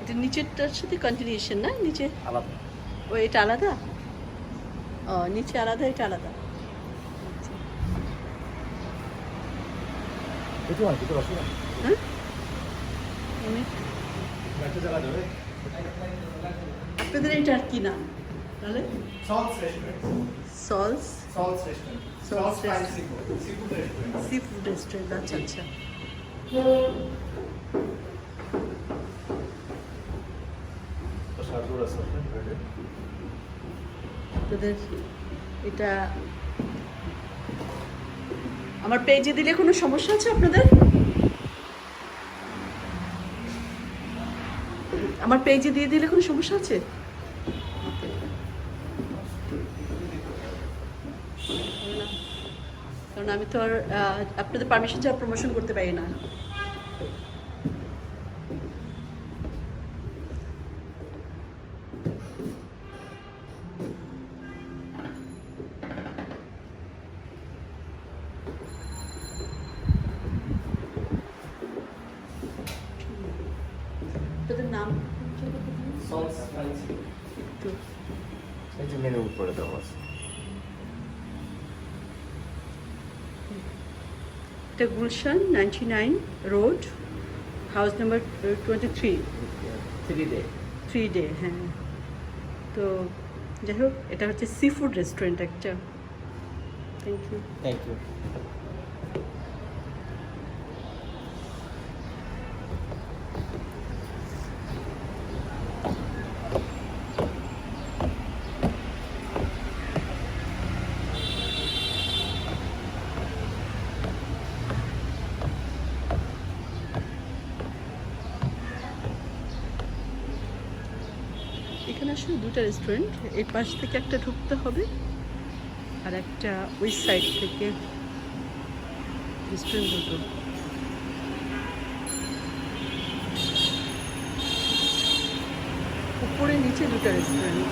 এটা নিচেরটার সাথে কন্টিনিউশন না? নিচে? আলাদা। ও এটা আলাদা? ও নিচে আলাদা এটা আলাদা। হয় আপনাদের এটার কি নাম? তাহলে? Salt's restaurant. সলস Salt's sea food restaurant আচ্ছা আচ্ছা আপনাদের এটা আমার পেজে দিলে কোনো সমস্যা আছে আপনাদের? আমার পেজে দিয়ে দিলে কোনো সমস্যা আছে? কারণ আমি তো আর আপনাদের পারমিশন ছাড়া প্রমোশন করতে পারি না। নাম Fine Seafood. একটু। এই যে মেনু উপরে দেওয়া আছে। এটা Gulshan ninety nine road house number twenty three three D three D হ্যাঁ। তো যাই হোক এটা হচ্ছে সি ফুড রেস্টুরেন্ট একটা। থ্যাংক ইউ থ্যাংক ইউ এখানে আসলে দুটা রেস্টুরেন্ট এই পাশ থেকে একটা ঢুকতে হবে আর একটা ওই সাইড থেকে রেস্টুরেন্ট দুটো। উপরে, নিচে দুটা রেস্টুরেন্ট